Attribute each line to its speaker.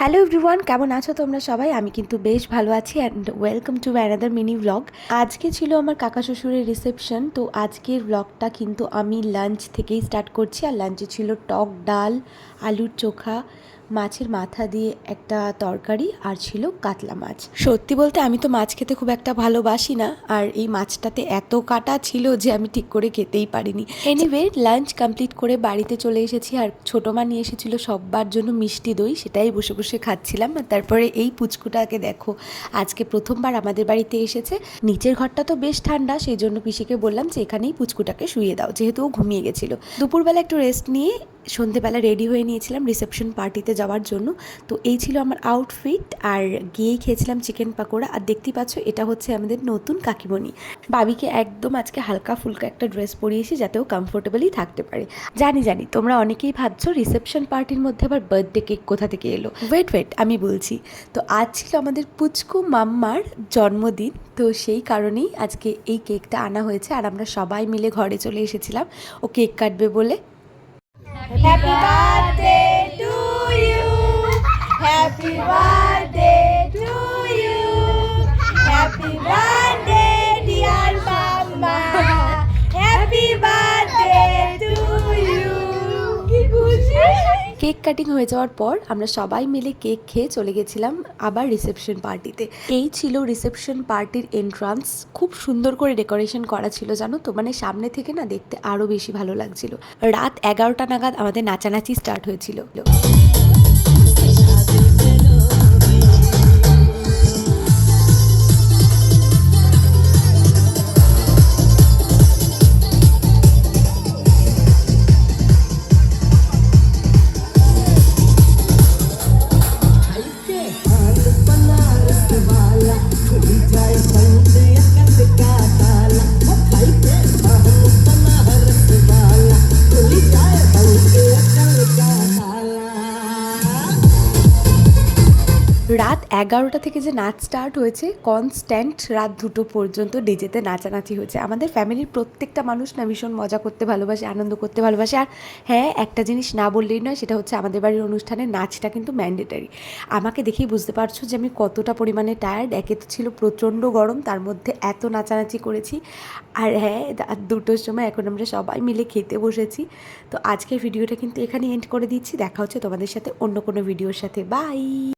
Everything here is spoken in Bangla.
Speaker 1: হ্যালো এভরিওয়ান কেমন আছো তোমরা সবাই? আমি কিন্তু বেশ ভালো আছি and welcome to another mini blog আজকে ছিল আমার কাকা শ্বশুরের রিসেপশন তো আজকের ব্লগটা কিন্তু আমি লাঞ্চ থেকেই স্টার্ট করছি। আর লাঞ্চে ছিল টক ডাল, আলুর চোখা মাছের মাথা দিয়ে একটা তরকারি আর ছিল কাতলা মাছ। সত্যি বলতে আমি তো মাছ খেতে খুব একটা ভালোবাসি না, আর এই মাছটাতে এত কাটা ছিল যে আমি ঠিক করে খেতেই পারিনি। এনিওয়ে লাঞ্চ কমপ্লিট করে বাড়িতে চলে এসেছি, আর ছোটো মা নিয়ে এসেছিল সববার জন্য মিষ্টি দই, সেটাই বসে বসে খাচ্ছিলাম। আর তারপরে এই পুচকুটাকে দেখো, আজকে প্রথমবার আমাদের বাড়িতে এসেছে। নিচের ঘরটা তো বেশ ঠান্ডা, সেই জন্য পিসিকে বললাম যে এখানেই পুচকুটাকে শুয়ে দাও, যেহেতু ও ঘুমিয়ে গেছিল। দুপুরবেলা একটু রেস্ট নিয়ে সন্ধেবেলা রেডি হয়ে নিয়েছিলাম রিসেপশন পার্টিতে যাওয়ার জন্য। তো এই ছিল আমার আউটফিট আর গিয়েই খেয়েছিলাম চিকেন পাকোড়া। আর দেখতেই পাচ্ছ, এটা হচ্ছে আমাদের নতুন কাকিমণি। বাবিকে একদম আজকে হালকা ফুলকা একটা ড্রেস পরিয়েছি যাতে ও কমফোর্টেবলি থাকতে পারে। জানি জানি, তোমরা অনেকেই ভাবছ রিসেপশন পার্টির মধ্যে আবার বার্থডে কেক কোথা থেকে এলো? ওয়েট ওয়েট আমি বলছি। তো আজ ছিল আমাদের পুচকু মাম্মার জন্মদিন। তো সেই কারণেই আজকে এই কেকটা আনা হয়েছে। আর আমরা সবাই মিলে ঘরে চলে এসেছিলাম। ও কেক কাটবে বলে।
Speaker 2: Happy birthday
Speaker 1: কেক কাটিং হয়ে যাওয়ার পর আমরা সবাই মিলে কেক খেয়ে চলে গেছিলাম আবার রিসেপশন পার্টিতে। এই ছিল রিসেপশন পার্টির এন্ট্রান্স খুব সুন্দর করে ডেকোরেশন করা ছিল, জানো তো? মানে সামনে থেকে না দেখতে আরও বেশি ভালো লাগছিল। রাত এগারোটা নাগাদ আমাদের নাচানাচি স্টার্ট হয়েছিল। রাত এগারোটা থেকে যে নাচ স্টার্ট হয়েছে কনস্ট্যান্ট রাত দুটো পর্যন্ত ডিজেতে নাচানাচি হয়েছে। আমাদের ফ্যামিলির প্রত্যেকটা মানুষ না ভীষণ মজা করতে ভালোবাসে, আনন্দ করতে ভালোবাসে। আর হ্যাঁ একটা জিনিস না বললেই নয়, সেটা হচ্ছে আমাদের বাড়ির অনুষ্ঠানে নাচটা কিন্তু ম্যান্ডেটারি আমাকে দেখেই বুঝতে পারছ যে আমি কতটা পরিমাণে টায়ার্ড একে তো ছিল প্রচণ্ড গরম, তার মধ্যে এত নাচানাচি করেছি। আর হ্যাঁ দুটোর সময় এখন আমরা সবাই মিলে খেতে বসেছি। তো আজকের ভিডিওটা কিন্তু এখানে এন্ড করে দিচ্ছি। দেখা হচ্ছে তোমাদের সাথে অন্য কোনো ভিডিওর সাথে। বাই